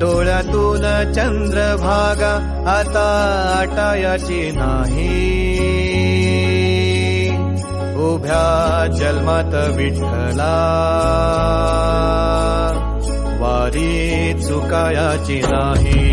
डोळ्यातून चंद्रभागा आता आटायाची नाही उभ्या जन्मात विठ्ठला। वारी चुकायाची नाही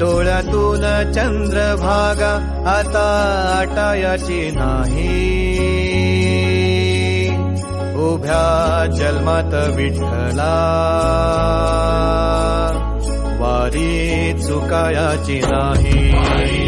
डोळ्यातून चंद्रभागा आता आटायाची नाही उभ्या जन्मात विठ्ठला। वारी चुकायाची नाही